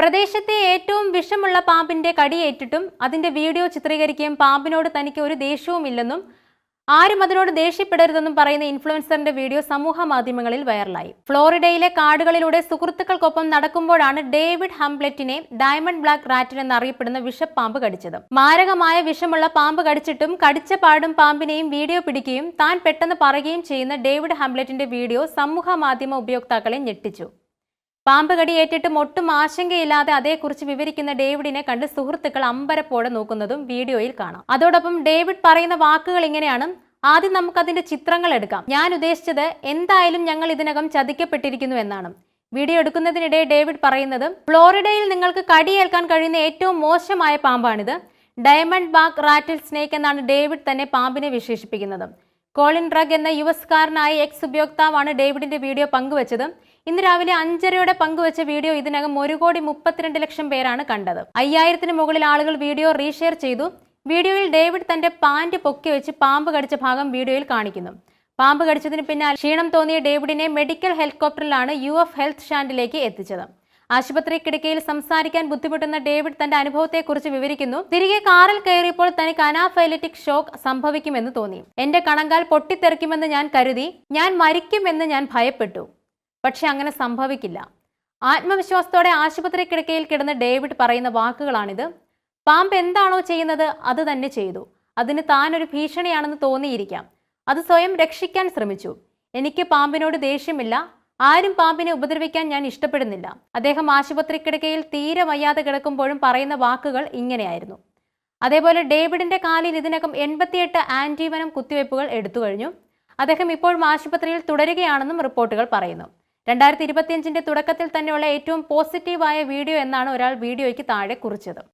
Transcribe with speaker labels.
Speaker 1: പ്രദേശത്തെ ഏറ്റവും വിഷമുള്ള പാമ്പിന്റെ കടിയേറ്റിട്ടും അതിന്റെ വീഡിയോ ചിത്രീകരിക്കുകയും പാമ്പിനോട് തനിക്ക് ഒരു ദേഷ്യവുമില്ലെന്നും ആരും അതിനോട് ദേഷ്യപ്പെടരുതെന്നും പറയുന്ന ഇൻഫ്ലുവൻസറിന്റെ വീഡിയോ സമൂഹ മാധ്യമങ്ങളിൽ വൈറലായി. ഫ്ലോറിഡയിലെ കാടുകളിലൂടെ സുഹൃത്തുക്കൾക്കൊപ്പം നടക്കുമ്പോഴാണ് ഡേവിഡ് ഹംപ്ലെറ്റിനെ ഡയമണ്ട് ബ്ലാക്ക് റാറ്റിൻ എന്നറിയപ്പെടുന്ന വിഷപ്പാമ്പ് കടിച്ചത്. മാരകമായ വിഷമുള്ള പാമ്പ് കടിച്ചിട്ടും കടിച്ച പാടും പാമ്പിനെയും വീഡിയോ പിടിക്കുകയും താൻ പെട്ടെന്ന് പറയുകയും ചെയ്യുന്ന ഡേവിഡ് ഹംപ്ലെറ്റിന്റെ വീഡിയോ സമൂഹ മാധ്യമ ഉപയോക്താക്കളെ ഞെട്ടിച്ചു. പാമ്പ് കടിയേറ്റിട്ടും ഒട്ടും ആശങ്കയില്ലാതെ അതേക്കുറിച്ച് വിവരിക്കുന്ന ഡേവിഡിനെ കണ്ട് സുഹൃത്തുക്കൾ അമ്പരപ്പോടെ നോക്കുന്നതും വീഡിയോയിൽ കാണാം. അതോടൊപ്പം ഡേവിഡ് പറയുന്ന വാക്കുകൾ ഇങ്ങനെയാണ്. ആദ്യം നമുക്ക് അതിന്റെ ചിത്രങ്ങൾ എടുക്കാം. ഞാൻ ഉദ്ദേശിച്ചത് എന്തായാലും ഞങ്ങൾ ഇതിനകം ചതിക്കപ്പെട്ടിരിക്കുന്നു എന്നാണ്. വീഡിയോ എടുക്കുന്നതിനിടെ ഡേവിഡ് പറയുന്നത് ഫ്ലോറിഡയിൽ നിങ്ങൾക്ക് കടിയേൽക്കാൻ കഴിയുന്ന ഏറ്റവും മോശമായ പാമ്പാണിത്. ഡയമണ്ട് ബാക്ക് റാറ്റിൽ സ്നേക്ക് എന്നാണ് ഡേവിഡ് തന്നെ പാമ്പിനെ വിശേഷിപ്പിക്കുന്നത്. കോളിൻ ഡ്രഗ് എന്ന യുവസ്കാരനായ എക്സ് ഉപയോക്താവാണ് ഡേവിഡിന്റെ വീഡിയോ പങ്കുവച്ചത്. ഇന്ന് രാവിലെ അഞ്ചരയോടെ പങ്കുവച്ച വീഡിയോ ഇതിനകം ഒരു കോടി മുപ്പത്തിരണ്ട് ലക്ഷം പേരാണ് കണ്ടത്. അയ്യായിരത്തിന് മുകളിൽ ആളുകൾ വീഡിയോ റീഷെയർ ചെയ്തു. വീഡിയോയിൽ ഡേവിഡ് തന്റെ പാന്റ് പൊക്കി വെച്ച് പാമ്പ് കടിച്ച ഭാഗം വീഡിയോയിൽ കാണിക്കുന്നു. പാമ്പ് കടിച്ചതിന് പിന്നാലെ ക്ഷീണം തോന്നിയ ഡേവിഡിനെ മെഡിക്കൽ ഹെലികോപ്റ്ററിലാണ് യു എഫ് ഹെൽത്ത് സ്റ്റാൻഡിലേക്ക് എത്തിച്ചത്. ആശുപത്രി കിടക്കയിൽ സംസാരിക്കാൻ ബുദ്ധിമുട്ടുന്ന ഡേവിഡ് തന്റെ അനുഭവത്തെക്കുറിച്ച് വിവരിക്കുന്നു. തിരികെ കാറിൽ കയറിയപ്പോൾ തനിക്ക് അനാഫൈലറ്റിക് ഷോക്ക് സംഭവിക്കുമെന്ന് തോന്നി. എന്റെ കണങ്കാൽ പൊട്ടിത്തെറിക്കുമെന്ന് ഞാൻ കരുതി. ഞാൻ മരിക്കുമെന്ന് ഞാൻ ഭയപ്പെട്ടു. പക്ഷെ അങ്ങനെ സംഭവിക്കില്ല. ആത്മവിശ്വാസത്തോടെ ആശുപത്രി കിടക്കയിൽ കിടന്ന് ഡേവിഡ് പറയുന്ന വാക്കുകളാണിത്. പാമ്പ് എന്താണോ ചെയ്യുന്നത് അത് തന്നെ ചെയ്തു. അതിന് താനൊരു ഭീഷണിയാണെന്ന് തോന്നിയിരിക്കാം. അത് സ്വയം രക്ഷിക്കാൻ ശ്രമിച്ചു. എനിക്ക് പാമ്പിനോട് ദേഷ്യമില്ല. ആരും പാമ്പിനെ ഉപദ്രവിക്കാൻ ഞാൻ ഇഷ്ടപ്പെടുന്നില്ല. അദ്ദേഹം ആശുപത്രി കിടക്കയിൽ തീരെ വയ്യാതെ കിടക്കുമ്പോഴും പറയുന്ന വാക്കുകൾ ഇങ്ങനെയായിരുന്നു. അതേപോലെ ഡേവിഡിന്റെ കാലിൽ ഇതിനകം എൺപത്തിയെട്ട് ആന്റിവനം കുത്തിവയ്പ്പുകൾ എടുത്തു കഴിഞ്ഞു അദ്ദേഹം ഇപ്പോഴും ആശുപത്രിയിൽ തുടരുകയാണെന്നും റിപ്പോർട്ടുകൾ പറയുന്നു. രണ്ടായിരത്തി ഇരുപത്തിയഞ്ചിന്റെ തുടക്കത്തിൽ തന്നെയുള്ള ഏറ്റവും പോസിറ്റീവായ വീഡിയോ എന്നാണ് ഒരാൾ വീഡിയോയ്ക്ക് താഴെ കുറിച്ചത്.